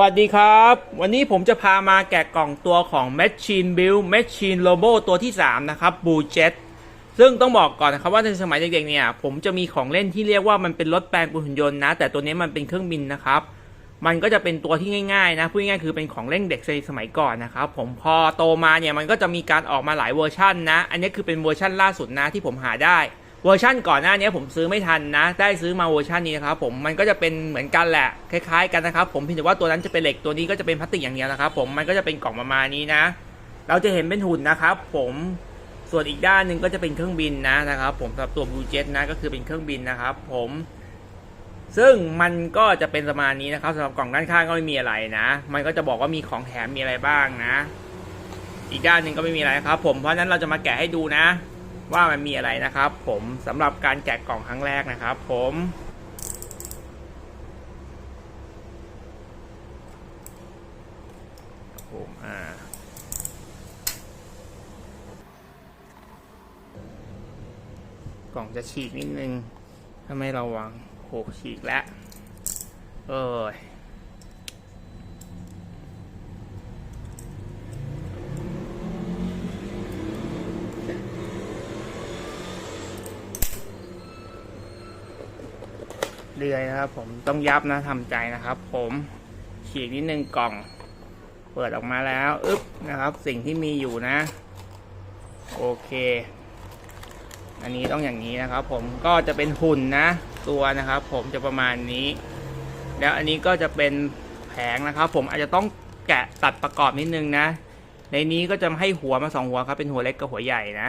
วัสดีครับ วันนี้ผมจะพามาแกะกล่องตัวของ Machine Build Machine Robo ตัวที่ 3 นะครับ Blue Jet ซึ่งต้องบอกก่อนนะครับว่าในสมัยเด็กๆเนี่ย ผมจะมีของเล่นที่เรียกว่ามันเป็นรถแปลงป็นหุ่นยนต์นะ แต่ตัวนี้มันเป็นเครื่องบินนะครับ มันก็จะเป็นตัวที่ง่ายๆนะพูดง่ายๆคือเป็นของเล่นเด็กในสมัยก่อนนะครับผมพอโตมาเนี่ยมันก็จะมีการออกมาหลายเวอร์ชันนะ อันนี้คือเป็นเวอร์ชันล่าสุดนะที่ผมหาได้ เวอร์ชันก่อนหน้านี้ผมซื้อไม่ทันนะ ได้ซื้อมาเวอร์ชันนี้นะครับผมมันก็จะเป็นเหมือนกันแหละคล้ายๆกันนะครับผมเพียงแต่ว่าตัวนั้นจะเป็นเหล็กตัวนี้ก็จะเป็นพลาสติกอย่างเดียวนะครับผมมันก็จะเป็นกล่องประมาณนี้นะ เราจะเห็นเป็นหุ่นนะครับผมส่วนอีกด้านหนึ่งก็จะเป็นเครื่องบินนะนะครับผมสำหรับตัวบูเจ็ตนะก็คือเป็นเครื่องบินนะครับผมซึ่งมันก็จะเป็นประมาณนี้นะครับสำหรับกล่องด้านข้างก็ไม่มีอะไรนะ มันก็จะบอกว่ามีของแถมมีอะไรบ้างนะ อีกด้านหนึ่งก็ไม่มีอะไรครับ ผมเพราะฉะนั้นเราจะมาแกะให้ดูนะ ว่ามันมีอะไรนะครับ ผมสำหรับการแกะกล่องครั้งแรกนะครับ ผมผมอ่ากล่องจะฉีกนิดนึง ถ้าไม่ระวังโหฉีกแล้ว เออ เรื่อยนะครับ ผมต้องยับนะทำใจนะครับ ผมฉีกนิดนึงกล่อง เปิดออกมาแล้วอึ๊บนะครับ สิ่งที่มีอยู่นะ โอเค อันนี้ต้องอย่างนี้นะครับ ผมก็จะเป็นหุ่นนะ ตัวนะครับ ผมจะประมาณนี้ แล้วอันนี้ก็จะเป็นแผงนะครับ ผมอาจจะต้องแกะตัดประกอบนิดนึงนะ ในนี้ก็จะให้หัวมาสองหัวครับเป็นหัวเล็กกับหัวใหญ่นะ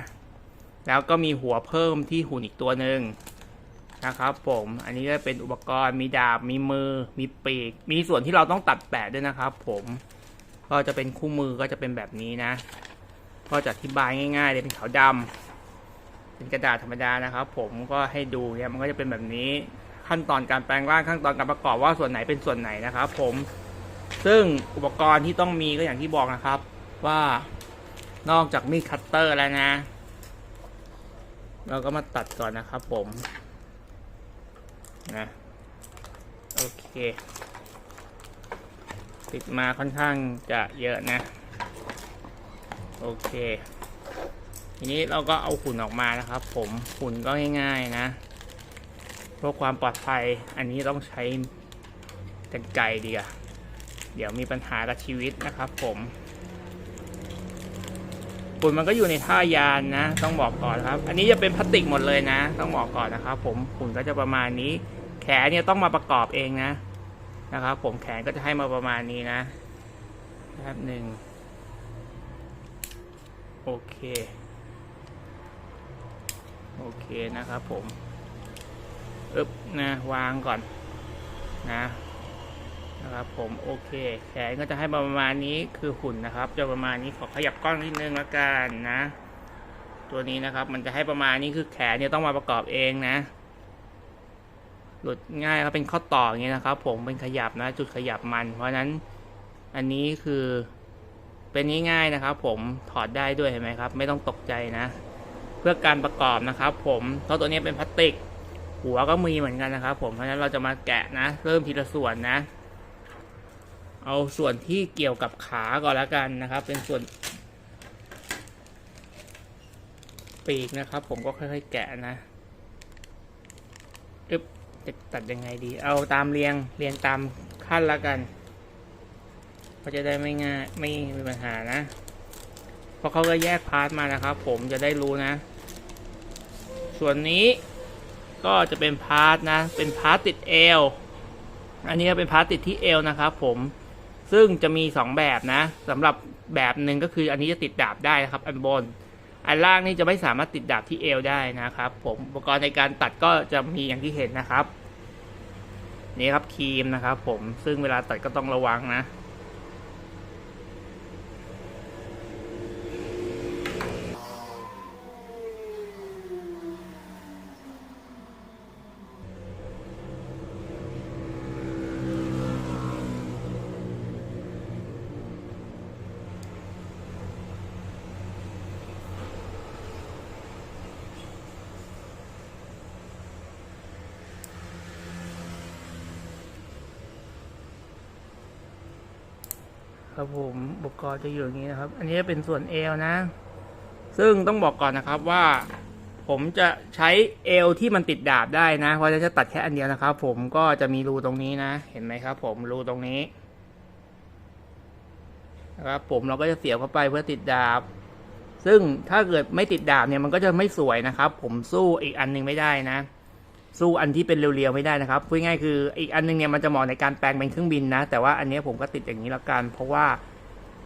แล้วก็มีหัวเพิ่มที่หุ่นอีกตัวหนึ่ง นะครับผมอันนี้ก็เป็นอุปกรณ์มีดาบมีมือ มีปีก มีส่วนที่เราต้องตัดแปะด้วยนะครับ ผมก็จะเป็นคู่มือก็จะเป็นแบบนี้นะ ก็จะอธิบายง่ายๆเลยเป็นขาวดำเป็นกระดาษธรรมดานะครับ ผมก็ให้ดูเนี่ยมันก็จะเป็นแบบนี้ขั้นตอนการแปลงร่างขั้นตอนการประกอบว่าส่วนไหนเป็นส่วนไหนนะครับ ผมซึ่งอุปกรณ์ที่ต้องมีก็อย่างที่บอกนะครับ ว่านอกจากมีดคัตเตอร์แล้วนะ เราก็มาตัดก่อนนะครับผม นะโอเค ติดมาค่อนข้างจะเยอะนะ โอเค ทีนี้เราก็เอาหุ่นออกมานะครับ ผมหุ่นก็ง่าย ๆนะเพื่อความปลอดภัยอันนี้ต้องใช้กันไกรดีอะเดี๋ยวมีปัญหากับชีวิตนะครับผม หุ่นมันก็อยู่ในท่ายานนะ ต้องบอกก่อนครับ อันนี้จะเป็นพลาสติกหมดเลยนะ ต้องบอกก่อนนะครับ ผมหุ่นก็จะประมาณนี้ แขนเนี่ยต้องมาประกอบเองนะนะครับผมแขนก็จะให้มาประมาณนี้นะแป๊บหนึ่งโอเค โอเคนะครับผม อึบนะ วางก่อนนะ นะครับผมโอเค แขนก็จะให้ประมาณนี้คือหุ่นนะครับ จะประมาณนี้ขอขยับกล้องนิดนึงล้วกันนะ ตัวนี้นะครับ มันจะให้ประมาณนี้คือแขนเนี่ยต้องมาประกอบเองนะ หลุดง่ายครับเป็นข้อต่ออย่างเงี้ยนะครับ ผมเป็นขยับนะ จุดขยับมัน เพราะฉะนั้นอันนี้คือเป็นง่ายๆนะครับ ผมถอดได้ด้วยเห็นไหมครับ ไม่ต้องตกใจนะ เพื่อการประกอบนะครับ ผมเพราะตัวนี้เป็นพลาสติก หัวก็มีเหมือนกันนะครับ ผมเพราะฉะนั้นเราจะมาแกะนะ เริ่มทีละส่วนนะ เอาส่วนที่เกี่ยวกับขาก่อนล้วกันนะครับ เป็นส่วน ปีกนะครับ ผมก็ค่อยๆแกะนะอึบจะตัดยังไงดี เอาตามเรียงเรียงตามขั้นล้วกันก็จะได้ไม่ง่ายไม่มีปัญหานะ เพราะเขาก็แยกพาร์ทมานะครับ ผมจะได้รู้นะ ส่วนนี้ก็จะเป็นพาร์ทนะ เป็นพาร์ทติดเอว อันนี้ก็เป็นพาร์ทติดที่เอวนะครับผม ซึ่งจะมีสองแบบนะสำหรับแบบหนึ่งก็คืออันนี้จะติดดาบได้นะครับ อันบน อันล่างนี่จะไม่สามารถติดดาบที่เอวได้นะครับ ผมอุปกรณ์ในการตัดก็จะมีอย่างที่เห็นนะครับ นี่ครับครีมนะครับ ผมซึ่งเวลาตัดก็ต้องระวังนะ ผมอุปกรณ์จะอยู่อย่างนี้นะครับ อันนี้เป็นส่วนเอวนะ ซึ่งต้องบอกก่อนนะครับว่า ผมจะใช้เอวที่มันติดดาบได้นะ เพราะฉะนั้นจะตัดแค่อันเดียวนะครับ ผมก็จะมีรูตรงนี้นะ เห็นไหมครับ ผมรูตรงนี้นะครับผมเราก็จะเสียบเข้าไปเพื่อติดดาบ ซึ่งถ้าเกิดไม่ติดดาบเนี่ยมันก็จะไม่สวยนะครับ ผมสู้อีกอันหนึงไม่ได้นะ สู้อันที่เป็นเรียวๆไม่ได้นะครับพูดง่ายคืออีกอันหนึงเนี่ยมันจะเหมาะในการแปลงเป็นเครื่องบินนะ แต่ว่าอันนี้ผมก็ติดอย่างนี้ละกัน เพราะว่า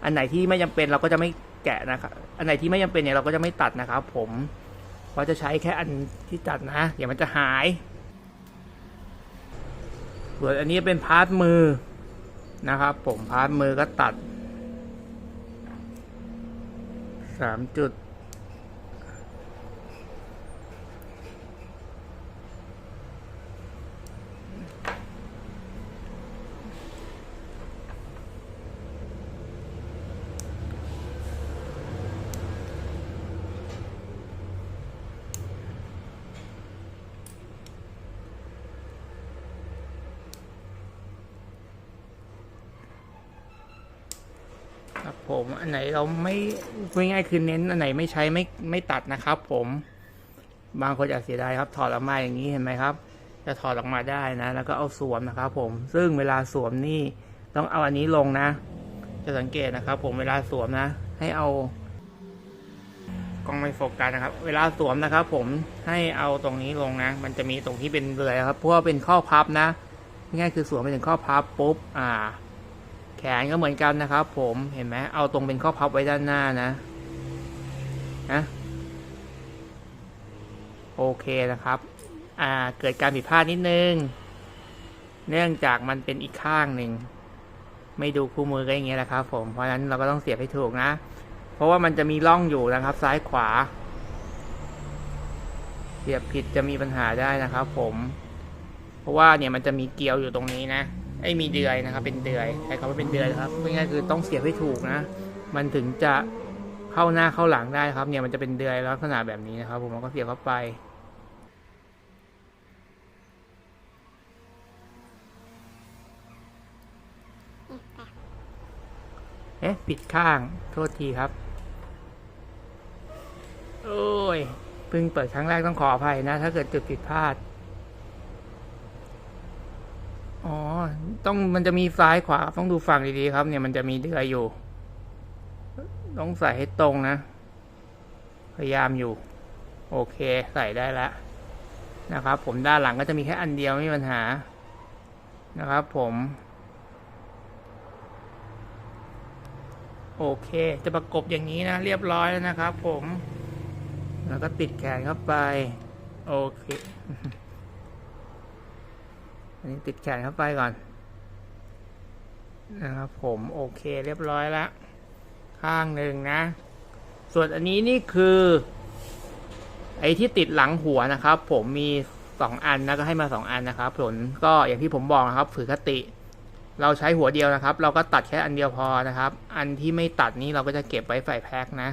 อันไหนที่ไม่จำเป็นเราก็จะไม่แกะนะครับ อันไหนที่ไม่จำเป็นเนี่ยเราก็จะไม่ตัดนะครับ ผมเพราะจะใช้แค่อันที่ตัดนะเดี๋ยวมันจะหายส่วนอันนี้เป็นพาร์ทมือนะครับ ผมพาร์ทมือก็ตัดสามจุด ผมอันไหนเราไม่ง่ายๆคือเน้นอันไหนไม่ใช้ไม่ไม่ตัดนะครับผมบางคนอาจเสียดายครับถอดออกมาอย่างนี้เห็นไหมครับ จะถอดออกมาได้นะ แล้วก็เอาสวมนะครับผมซึ่งเวลาสวมนี่ต้องเอาอันนี้ลงนะ จะสังเกตนะครับผมเวลาสวมนะ ให้เอากล้องไม่โฟกัสนะครับ เวลาสวมนะครับ ผมให้เอาตรงนี้ลงนะ มันจะมีตรงที่เป็นเรือยครับเพราะว่าเป็นข้อพับนะง่ายๆคือสวมไปถึงข้อพับปุ๊บอ่า แขนก็เหมือนกันนะครับ ผมเห็นไหมเอาตรงเป็นข้อพับไว้ด้านหน้านะนะโอเคนะครับ อ่าเกิดการผิดพลาดนิดนึง เนื่องจากมันเป็นอีกข้างหนึ่ง ไม่ดูคู่มือก็อย่างเงี้ยแหละครับ ผมเพราะฉะนั้นเราก็ต้องเสียบให้ถูกนะ เพราะว่ามันจะมีร่องอยู่นะครับ ซ้ายขวา เสียบผิดจะมีปัญหาได้นะครับ ผม เพราะว่าเนี่ยมันจะมีเกลียวอยู่ตรงนี้นะ ไอ้มีเดือยนะครับ เป็นเดือยใช้คำว่าเป็นเดือยครับง่ายๆคือต้องเสียบให้ถูกนะ มันถึงจะเข้าหน้าเข้าหลังได้ครับ เนี่ยมันจะเป็นเดือยลักษณะแบบนี้นะครับ ผมก็เสียบเข้าไปเอ๊ะปิดข้าง โทษทีครับ โอ้ยเพิ่งเปิดครั้งแรกต้องขออภัยนะ ถ้าเกิดจุดผิดพลาด อ๋อ ต้องมันจะมีซ้ายขวาต้องดูฝั่งดีๆครับ เนี่ยมันจะมีเดือยอยู่ ต้องใส่ให้ตรงนะ พยายามอยู่ โอเคใส่ได้แล้วนะครับ ผมด้านหลังก็จะมีแค่อันเดียวไม่มีปัญหานะครับ ผม โอเค จะประกบอย่างนี้นะ เรียบร้อยแล้วนะครับ ผม แล้วก็ติดแขนเข้าไป โอเค อันนี้ติดแขนเข้าไปก่อน นะครับผมโอเคเรียบร้อยแล้ว ข้างหนึ่งนะ ส่วนอันนี้นี่คือ ไอ้ที่ติดหลังหัวนะครับ ผมมีสองอันนะก็ให้มาสองอันนะครับผลก็อย่างที่ผมบอกนะครับผือคติ เราใช้หัวเดียวนะครับ เราก็ตัดแค่อันเดียวพอนะครับ อันที่ไม่ตัดนี้เราก็จะเก็บไว้ใส่แพ็คนะ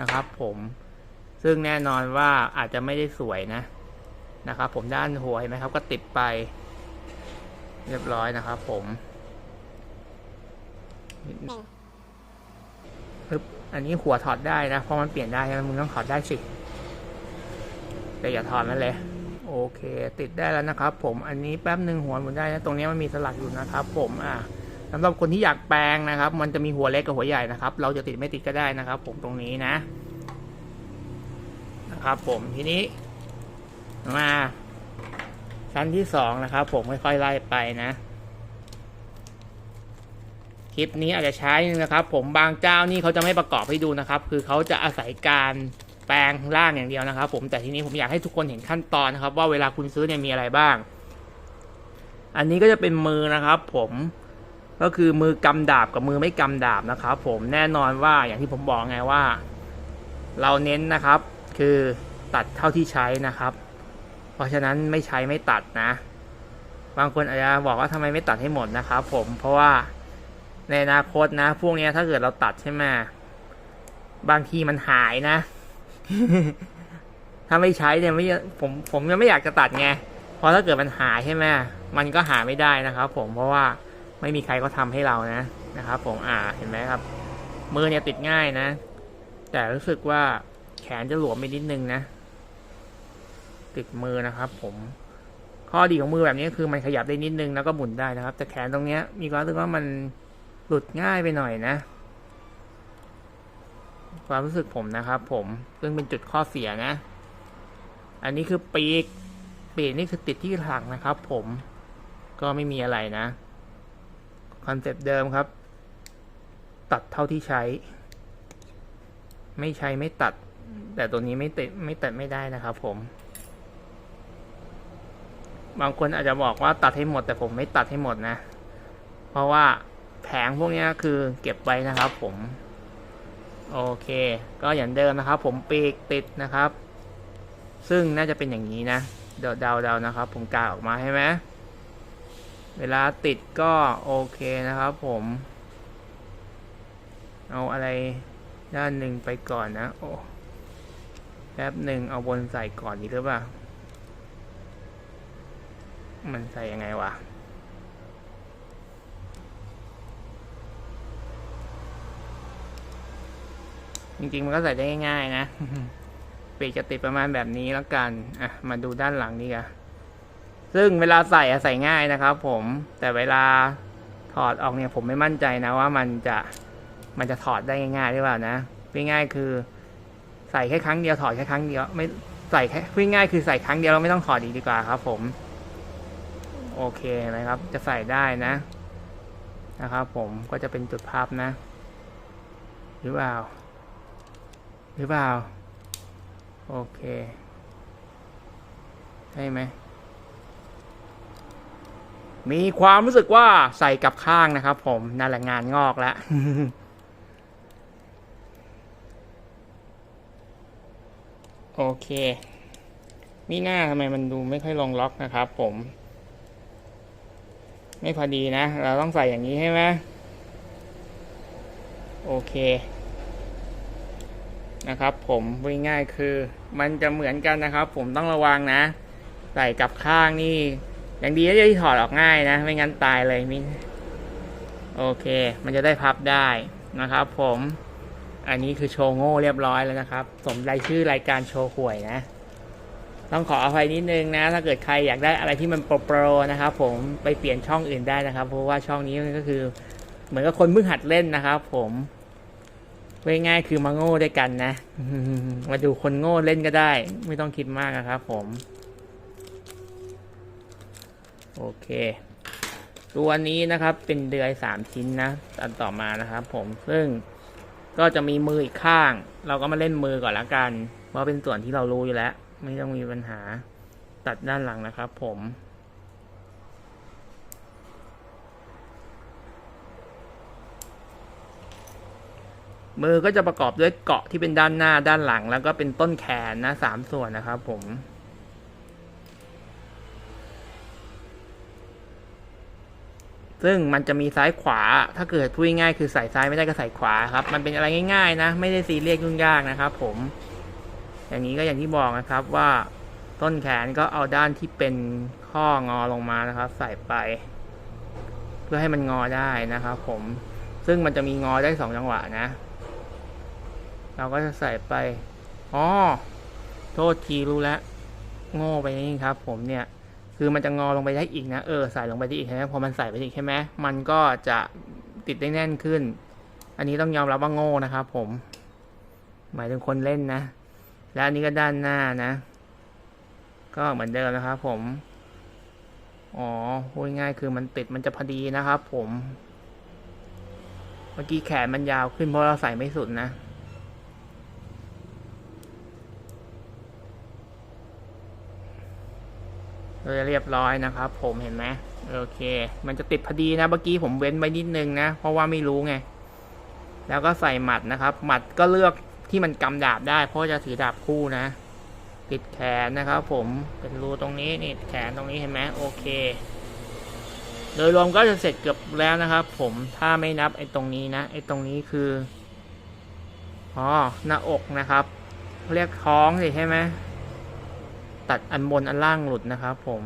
นะครับ ผมซึ่งแน่นอนว่าอาจจะไม่ได้สวยนะ นะครับ ผมด้านหัวเห็นไหมครับ ก็ติดไป เรียบร้อยนะครับ ผมปึ๊บอันนี้หัวถอดได้นะเพราะมันเปลี่ยนได้ใช่ไหมมึงต้องถอดได้สิแต่อย่าถอดนั่นเลยโอเค ติดได้แล้วนะครับ ผมอันนี้แป๊บหนึ่งหัวหมุนได้นะตรงนี้มันมีสลักอยู่นะครับ ผมอ่าสำหรับคนที่อยากแปลงนะครับ มันจะมีหัวเล็กกับหัวใหญ่นะครับ เราจะติดไม่ติดก็ได้นะครับ ผมตรงนี้นะ นะครับ ผมทีนี้ มาชั้นที่สองนะครับ ผมค่อยๆไล่ไปนะ คลิปนี้อาจจะใช้นึงนะครับ ผมบางเจ้านี่เขาจะไม่ประกอบให้ดูนะครับ คือเขาจะอาศัยการแปลงร่างอย่างเดียวนะครับ ผมแต่ทีนี้ผมอยากให้ทุกคนเห็นขั้นตอนนะครับ ว่าเวลาคุณซื้อเนี่ยมีอะไรบ้าง อันนี้ก็จะเป็นมือนะครับ ผมก็คือมือกำดาบกับมือไม่กำดาบนะครับ ผมแน่นอนว่าอย่างที่ผมบอกไงว่า เราเน้นนะครับ คือตัดเท่าที่ใช้นะครับ เพราะฉะนั้นไม่ใช้ไม่ตัดนะ บางคนอาจจะบอกว่าทำไมไม่ตัดให้หมดนะครับผมเพราะว่าในอนาคตนะ พวกนี้ถ้าเกิดเราตัดใช่ไหมบางทีมันหายนะ ถ้าไม่ใช้เนี่ยไม่ผมผมยังไม่อยากจะตัดไงเพราะถ้าเกิดมันหายใช่ไหมมันก็หาไม่ได้นะครับผมเพราะว่าไม่มีใครก็ทำให้เรานะนะครับผมอ่าเห็นไหมครับ มือเนี่ยติดง่ายนะ แต่รู้สึกว่าแขนจะหลวมไปนิดนึงนะ ติดมือนะครับ ผมข้อดีของมือแบบนี้คือมันขยับได้นิดนึงแล้วก็หมุนได้นะครับ แต่แขนตรงเนี้ย มีความรู้สึกว่ามันหลุดง่ายไปหน่อยนะ ความรู้สึกผมนะครับ ผมซึ่งเป็นจุดข้อเสียนะ อันนี้คือปีกปีกนี่คือติดที่หลังนะครับ ผมก็ไม่มีอะไรนะคอนเซปต์เดิมครับ ตัดเท่าที่ใช้ ไม่ใช้ไม่ตัด แต่ตัวนี้ไม่ติดไม่ตัดไม่ได้นะครับ ผม บางคนอาจจะบอกว่าตัดให้หมดแต่ผมไม่ตัดให้หมดนะ เพราะว่าแผงพวกนี้คือเก็บไว้นะครับผม โอเค ก็อย่างเดิมนะครับ ผมปีกติดนะครับ ซึ่งน่าจะเป็นอย่างนี้นะ เดาเดาเดานะครับ ผมกาออกมาใช่ไหมเวลาติดก็โอเคนะครับ ผม เอาอะไรด้านหนึ่งไปก่อนนะ โอ้แป๊บหนึ่งเอาบนใส่ก่อนดีหรือเปล่า มันใส่ยังไงวะจริงๆ มันก็ใส่ได้ง่ายๆ นะปีกจะติดประมาณแบบนี้แล้วกัน อะ มาดูด้านหลังนี่กันซึ่งเวลาใส่อะใส่ง่ายนะครับผม แต่เวลาถอดออกเนี่ยผมไม่มั่นใจนะว่ามันจะ มันจะถอดได้ง่ายๆหรือเปล่านะง่ายๆคือ ใส่แค่ครั้งเดียวถอดแค่ครั้งเดียว ไม่ใส่แค่ง่ายๆคือใส่ครั้งเดียวเราไม่ต้องถอดอีกดีกว่าครับ ผม โอเคนะครับ จะใส่ได้นะ นะครับผมก็จะเป็นจุดพับนะ หรือเปล่า หรือเปล่า โอเคใช่ไหม มีความรู้สึกว่าใส่กับข้างนะครับผม นั่นแหละงานงอกแล้วโอเค มีหน้าทำไมมันดูไม่ค่อยลงล็อกนะครับผม ไม่พอดีนะ เราต้องใส่อย่างนี้ใช่ไหมโอเค นะครับ ผมพูดง่ายๆคือ มันจะเหมือนกันนะครับ ผมต้องระวังนะ ใส่กับข้างนี่ อย่างดีที่ถอดออกง่ายนะ ไม่งั้นตายเลยมิโอเค มันจะได้พับได้นะครับ ผม อันนี้คือโชว์โง่เรียบร้อยแล้วนะครับ สมรายชื่อรายการโชว์หวยนะ ต้องขออภัยนิดนึงนะ ถ้าเกิดใครอยากได้อะไรที่มันโปรๆนะครับ ผมไปเปลี่ยนช่องอื่นได้นะครับ เพราะว่าช่องนี้มันก็คือ เหมือนกับคนเพิ่งหัดเล่นนะครับ ผมง่ายๆคือมาโง่ด้วยกันนะ มาดูคนโง่เล่นก็ได้ ไม่ต้องคิดมากนะครับ ผม โอเค ตัวนี้นะครับเป็นเดือยสามชิ้นนะอันต่อมานะครับ ผมซึ่งก็จะมีมืออีกข้าง เราก็มาเล่นมือก่อนละกัน เพราะเป็นส่วนที่เรารู้อยู่แล้ว ไม่ต้องมีปัญหาตัดด้านหลังนะครับผมมือก็จะประกอบด้วยเกาะที่เป็นด้านหน้าด้านหลัง แล้วก็เป็นต้นแขนนะสามส่วนนะครับผม ซึ่งมันจะมีซ้ายขวา ถ้าเกิดพูดง่ายคือใส่ซ้ายไม่ได้ก็ใส่ขวาครับ มันเป็นอะไรง่ายๆนะ ไม่ได้ซีเรียสยุ่งยากนะครับผม อย่างนี้ก็อย่างที่บอกนะครับว่าต้นแขนก็เอาด้านที่เป็นข้องอลงมานะครับ ใส่ไป เพื่อให้มันงอได้นะครับผมซึ่งมันจะมีงอได้สองจังหวะนะ เราก็จะใส่ไปอ๋อโทษทีรู้แล้วโง่ไปนี่ครับ ผมเนี่ย คือมันจะงอลงไปได้อีกนะเออใส่ลงไปได้อีกใช่ไหมพอมันใส่ไปอีกใช่ไหมมันก็จะติดได้แน่นขึ้น อันนี้ต้องยอมรับว่าโง่นะครับผม หมายถึงคนเล่นนะ และอันนี้ก็ด้านหน้านะ ก็เหมือนเดิมนะครับผม อ๋อพูดง่ายคือมันติดมันจะพอดีนะครับผม เมื่อกี้แขนมันยาวขึ้นเพราะเราใส่ไม่สุดนะเราจะเรียบร้อยนะครับผมเห็นไหมโอเค มันจะติดพอดีนะเมื่อกี้ผมเว้นไว้นิดนึงนะ เพราะว่าไม่รู้ไง แล้วก็ใส่หมัดนะครับ หมัดก็เลือก ที่มันกำดาบได้ เพราะจะถือดาบคู่นะติดแขนนะครับ ผมเป็นรูตรงนี้นี่แขนตรงนี้เห็นไหมโอเค โดยรวมก็จะเสร็จเกือบแล้วนะครับ ผมถ้าไม่นับไอ้ตรงนี้นะไอ้ตรงนี้คืออ๋อหน้าอกนะครับเรียกท้องสิใช่ไหมตัดอันบนอันล่างหลุดนะครับ ผม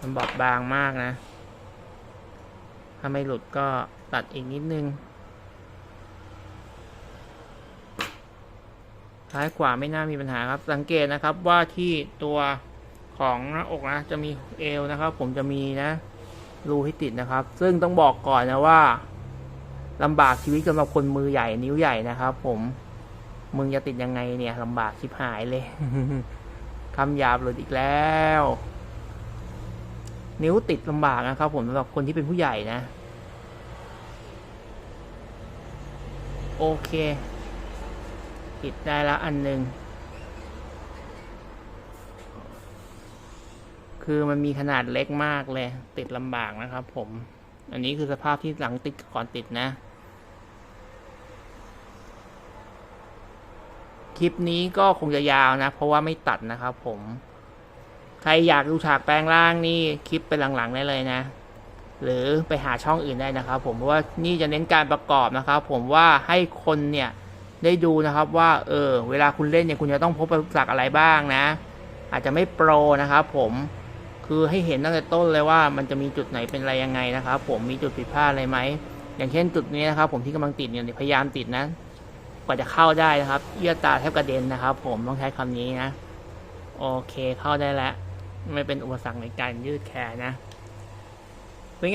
มันบอบบางมากนะ ถ้าไม่หลุดก็ตัดอีกนิดนึง ซ้ายขวาไม่น่ามีปัญหาครับ สังเกตนะครับว่าที่ตัวของหน้าอกนะจะมีเอวนะครับ ผมจะมีนะรูให้ติดนะครับ ซึ่งต้องบอกก่อนนะว่าลำบากชีวิตสำหรับคนมือใหญ่นิ้วใหญ่นะครับ ผมมึงจะติดยังไงเนี่ยลำบากชิบหายเลยคำหยาบหลุดอีกแล้ว นิ้วติดลำบากนะครับ ผมสำหรับคนที่เป็นผู้ใหญ่นะ โอเค ติดได้แล้วอันหนึ่งคือมันมีขนาดเล็กมากเลย ติดลำบากนะครับผม อันนี้คือสภาพที่หลังติดก่อนติดนะ คลิปนี้ก็คงจะยาวนะ เพราะว่าไม่ตัดนะครับผม ใครอยากดูฉากแปลงร่างนี่คลิปไปหลังๆได้เลยนะ หรือไปหาช่องอื่นได้นะครับผม เพราะว่านี่จะเน้นการประกอบนะครับผมว่าให้คนเนี่ย ได้ดูนะครับว่าเออเวลาคุณเล่นเนี่ยคุณจะต้องพบอุปสรรคอะไรบ้างนะ อาจจะไม่โปรนะครับผมคือให้เห็นตั้งแต่ต้นเลยว่ามันจะมีจุดไหนเป็นอะไรยังไงนะครับ ผมมีจุดผิดพลาดอะไรไหมอย่างเช่นจุดนี้นะครับ ผมที่กำลังติดเนี่ยพยายามติดนะกว่าจะเข้าได้นะครับเยื่อตาแทบกระเด็นนะครับ ผมต้องใช้คำนี้นะโอเคเข้าได้แล้วไม่เป็นอุปสรรคในการยืดแขนนะ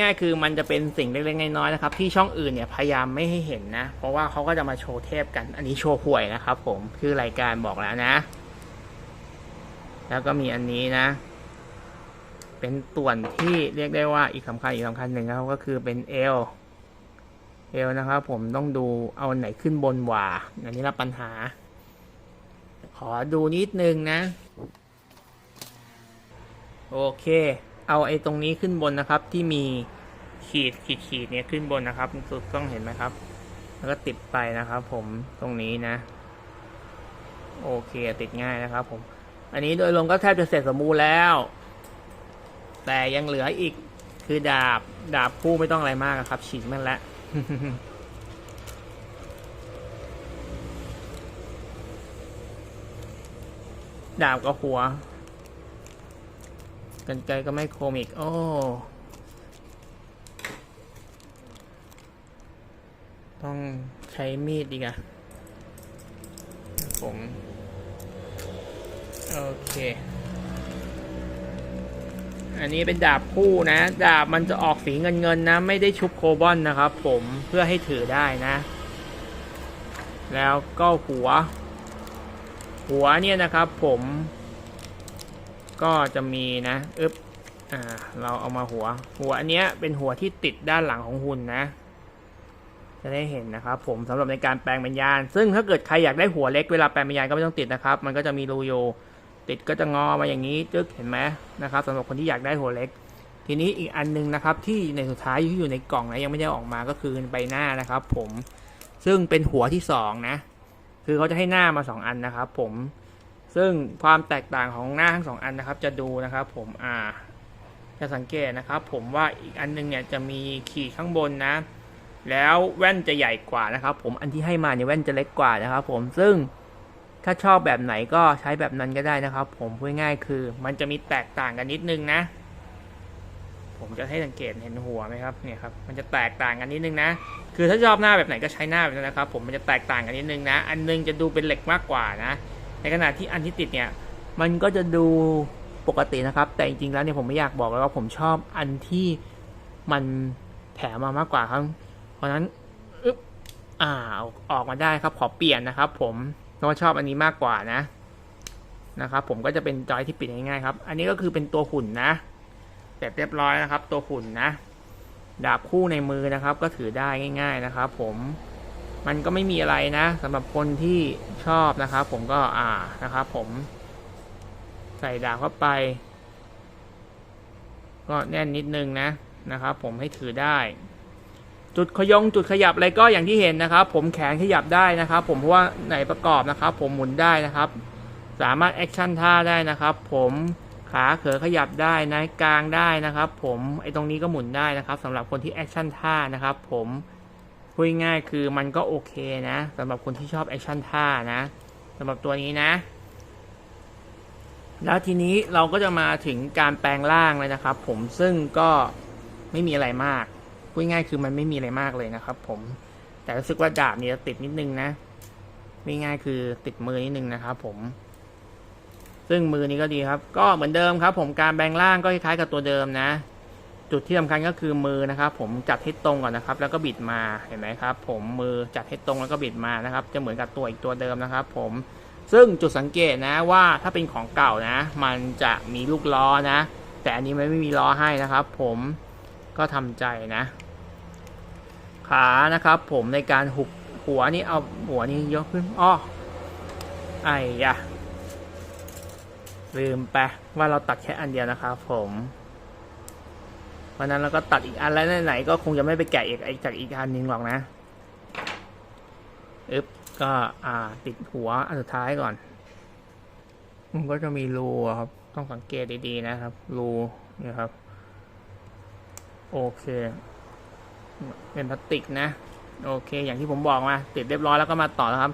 ง่ายๆคือมันจะเป็นสิ่งเล็กๆน้อยๆนะครับ ที่ช่องอื่นเนี่ยพยายามไม่ให้เห็นนะ เพราะว่าเขาก็จะมาโชว์เทพกัน อันนี้โชว์หวยนะครับ ผมคือรายการบอกแล้วนะ แล้วก็มีอันนี้นะ เป็นส่วนที่เรียกได้ว่าอีกสำคัญอีกสำคัญหนึ่งนะครับก็คือเป็นเอลเอลนะครับผมต้องดูเอาไหนขึ้นบนหว่า อันนี้ละปัญหา ขอดูนิดนึงนะ โอเค เอาไอ้ตรงนี้ขึ้นบนนะครับ ที่มีขีดขีดขีดเนี่ยขึ้นบนนะครับสุดต้องเห็นไหมครับ แล้วก็ติดไปนะครับ ผมตรงนี้นะ โอเคติดง่ายนะครับ ผม อันนี้โดยรวมก็แทบจะเสร็จสมบูรณ์แล้ว แต่ยังเหลืออีกคือดาบดาบคู่ไม่ต้องอะไรมากครับ ฉีกมันแล้วดาบกับหัว กันไกลก็ไม่โคมอีก โอ้ต้องใช้มีดดีกอะผม โอเค อันนี้เป็นดาบคู่นะ ดาบมันจะออกสีเงินเงินๆนะ ไม่ได้ชุบโคบอลนะครับผมเพื่อให้ถือได้นะ แล้วก็หัว หัวเนี่ยนะครับผม ก็จะมีนะอึบอ่าเราเอามาหัว หัวอันเนี้ยเป็นหัวที่ติดด้านหลังของหุ่นนะ จะได้เห็นนะครับผมสำหรับในการแปลงเป็นยาน ซึ่งถ้าเกิดใครอยากได้หัวเล็กเวลาแปลงเป็นยานก็ไม่ต้องติดนะครับ มันก็จะมีรูโยติดก็จะงอมาอย่างนี้จึ๊กเห็นไหมนะครับสำหรับคนที่อยากได้หัวเล็ก ทีนี้อีกอันหนึงนะครับ ที่ในสุดท้ายที่อยู่ในกล่องนะยังไม่ได้ออกมาก็คือใบหน้านะครับ ผมซึ่งเป็นหัวที่สองนะคือเขาจะให้หน้ามาสองอันนะครับผม ซึ่งความแตกต่างของหน้าทั้งสองอันนะครับ จะดูนะครับ ผมอ่าจะสังเกตนะครับ ผมว่าอีกอันหนึงเนี่ยจะมีขีดข้างบนนะ แล้วแว่นจะใหญ่กว่านะครับ ผมอันที่ให้มาเนี่ยแว่นจะเล็กกว่านะครับ ผมซึ่งถ้าชอบแบบไหนก็ใช้แบบนั้นก็ได้นะครับ ผมพูดง่ายคือ มันจะมีแตกต่างกันนิดนึงนะ ผมจะให้สังเกตเห็นหัวไหมครับเนี่ยครับมันจะแตกต่างกันนิดนึงนะ คือถ้าชอบหน้าแบบไหนก็ใช้หน้าแบบนั้นนะครับ ผมมันจะแตกต่างกันนิดนึงนะ อันนึงจะดูเป็นเหล็กมากกว่านะ ในขณะที่อันที่ติดเนี่ยมันก็จะดูปกตินะครับ แต่จริงๆแล้วเนี่ยผมไม่อยากบอกเลยว่าผมชอบอันที่มันแถมมามากกว่าครับ เพราะนั้นอึ๊บอ่าออกมาได้ครับขอเปลี่ยนนะครับ ผมเพราะชอบอันนี้มากกว่านะนะครับ ผมก็จะเป็นจอยที่ปิดง่ายๆครับ อันนี้ก็คือเป็นตัวหุ่นนะเสร็จเรียบร้อยนะครับ ตัวหุ่นนะ ดาบคู่ในมือนะครับ ก็ถือได้ง่าย ๆนะครับ ผม มันก็ไม่มีอะไรนะสำหรับคนที่ชอบนะครับ ผมก็อ่านะครับ ผม ใส่ดาบเข้าไป ก็แน่นนิดนึงนะนะครับ ผมให้ถือได้ จุดขยงจุดขยับอะไรก็อย่างที่เห็นนะครับ ผมแขนขยับได้นะครับ ผมเพราะว่าไหนประกอบนะครับ ผมหมุนได้นะครับ สามารถแอคชั่นท่าได้นะครับ ผมขาเขอขยับได้นะกลางได้นะครับ ผมไอ้ตรงนี้ก็หมุนได้นะครับสำหรับคนที่แอคชั่นท่านะครับ ผม พูดง่ายคือมันก็โอเคนะสำหรับคนที่ชอบแอคชั่นท่านะสำหรับตัวนี้นะ แล้วทีนี้เราก็จะมาถึงการแปลงร่างเลยนะครับ ผมซึ่งก็ไม่มีอะไรมากพูดง่ายคือมันไม่มีอะไรมากเลยนะครับ ผมแต่รู้สึกว่าดาบเนี่ยติดนิดนึงนะไม่ง่ายคือติดมือนิดนึงนะครับ ผม ซึ่งมือนี้ก็ดีครับ ก็เหมือนเดิมครับ ผมการแบ่งล่างก็คล้ายๆกับตัวเดิมนะ จุดที่สำคัญก็คือมือนะครับ ผมจัดให้ตรงก่อนนะครับ แล้วก็บิดมาเห็นไหมครับ ผมมือจัดให้ตรงแล้วก็บิดมานะครับ จะเหมือนกับตัวอีกตัวเดิมนะครับ ผมซึ่งจุดสังเกตนะว่าถ้าเป็นของเก่านะ มันจะมีลูกล้อนะ แต่อันนี้มันไม่มีล้อให้นะครับ ผมก็ทำใจนะ ขานะครับ ผมในการหุบหัวนี่เอาหัวนี่ยกขึ้นอ้อไอ้ยะลืมไปว่าเราตัดแค่อันเดียวนะครับผม วันนั้นเราก็ตัดอีกอันแล้วไหนๆก็คงจะไม่ไปแกะอีกจากอีกอันนึงหรอกนะอึ๊บก็อ่าติดหัวอันสุดท้ายก่อน มันก็จะมีรูครับ ต้องสังเกตดีๆนะครับ รูนี่ครับ โอเค เป็นพลาสติกนะ โอเค อย่างที่ผมบอกมา ติดเรียบร้อยแล้วก็มาต่อแล้วครับ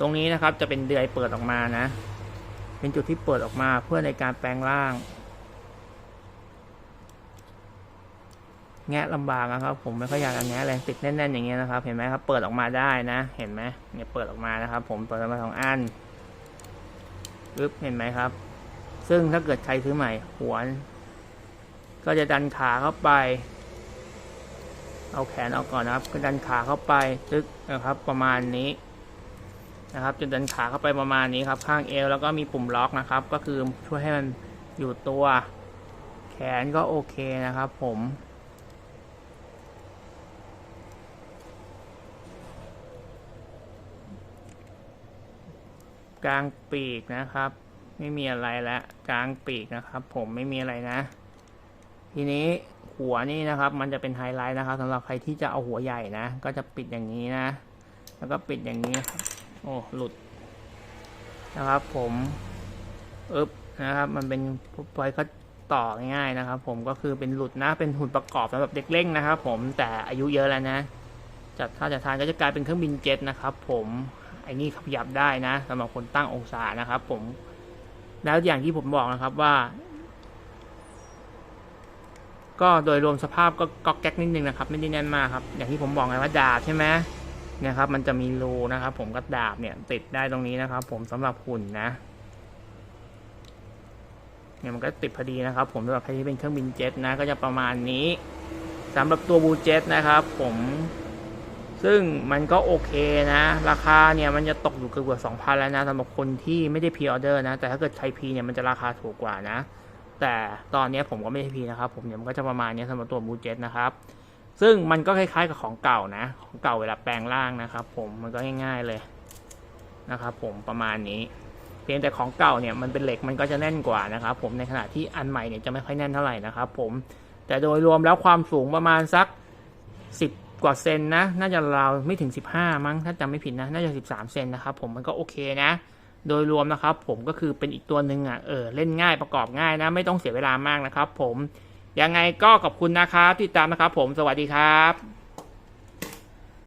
ตรงนี้นะครับจะเป็นเดือยเปิดออกมานะ เป็นจุดที่เปิดออกมาเพื่อในการแปลงร่าง แงะลำบากนะครับ ผมไม่ค่อยอยากจะแงะเลยติดแน่นๆอย่างเงี้ยนะครับ เห็นไหมครับ เปิดออกมาได้นะ เห็นไหมเนี่ยเปิดออกมานะครับ ผมเปิดออกมาสองอันปึ๊บเห็นไหมครับ ซึ่งถ้าเกิดใครซื้อใหม่หัวก็จะดันขาเข้าไป เอาแขนออกก่อนนะครับก็ดันขาเข้าไปตึกนะครับ ประมาณนี้นะครับจะดันขาเข้าไปประมาณนี้ครับ ข้างเอวแล้วก็มีปุ่มล็อกนะครับ ก็คือช่วยให้มันอยู่ตัว แขนก็โอเคนะครับ ผม กลางปีกนะครับ ไม่มีอะไรแล้วกลางปีกนะครับ ผมไม่มีอะไรนะ ทีนี้หัวนี่นะครับ มันจะเป็นไฮไลท์นะครับสำหรับใครที่จะเอาหัวใหญ่นะ ก็จะปิดอย่างนี้นะ แล้วก็ปิดอย่างนี้ครับโอ้หลุดนะครับ ผมอึบนะครับ มันเป็นปล่อยเขาต่อง่ายๆนะครับ ผมก็คือเป็นหลุดนะเป็นหุ่นประกอบสำหรับเด็กเล่งนะครับ ผมแต่อายุเยอะแล้วนะจัดถ้าจะทานก็จะกลายเป็นเครื่องบินเจ็ตนะครับ ผม ไอ้นี่ขยับได้นะสำหรับคนตั้งองศานะครับ ผม แล้วอย่างที่ผมบอกนะครับว่า ก็โดยรวมสภาพก็ก๊อกแก๊กนิดนึงนะครับ ไม่ได้แน่นมากครับ อย่างที่ผมบอกไงว่าดาบใช่ไหมเนี่ยครับ มันจะมีรูนะครับ ผมก็ดาบเนี่ย ติดได้ตรงนี้นะครับ ผมสำหรับหุ่นนะเนี่ยมันก็ติดพอดีนะครับ ผมสำหรับใครที่เป็นเครื่องบินเจ็ตนะ ก็จะประมาณนี้สำหรับตัวบูเจ็ตนะครับ ผม ซึ่งมันก็โอเคนะ ราคาเนี่ยมันจะตกอยู่เกือบสองพันแล้วนะสำหรับคนที่ไม่ได้พีออเดอร์นะ แต่ถ้าเกิดใช้พีเนี่ยมันจะราคาถูกกว่านะ แต่ตอนนี้ผมก็ไม่ได้พีนะครับ ผมเนี่ยมันก็จะประมาณนี้สำหรับตัวบูเจ็ตนะครับ ซึ่งมันก็คล้ายๆกับของเก่านะ ของเก่าเวลาแปลงร่างนะครับ ผมมันก็ง่าย ๆเลยนะครับ ผมประมาณนี้ เพียงแต่ของเก่าเนี่ยมันเป็นเหล็กมันก็จะแน่นกว่านะครับ ผมในขณะที่อันใหม่เนี่ยจะไม่ค่อยแน่นเท่าไหร่นะครับ ผมแต่โดยรวมแล้วความสูงประมาณสักสิบ กว่าเซนนะ น่าจะราวไม่ถึง 15 มั้ง ถ้าจำไม่ผิดนะ น่าจะ 13 เซนนะครับผม มันก็โอเคนะ โดยรวมนะครับ ผมก็คือเป็นอีกตัวหนึ่งอะ เออ เล่นง่ายประกอบง่ายนะ ไม่ต้องเสียเวลามากนะครับผม ยังไงก็ขอบคุณนะครับที่ติดตามนะครับผม สวัสดีครับ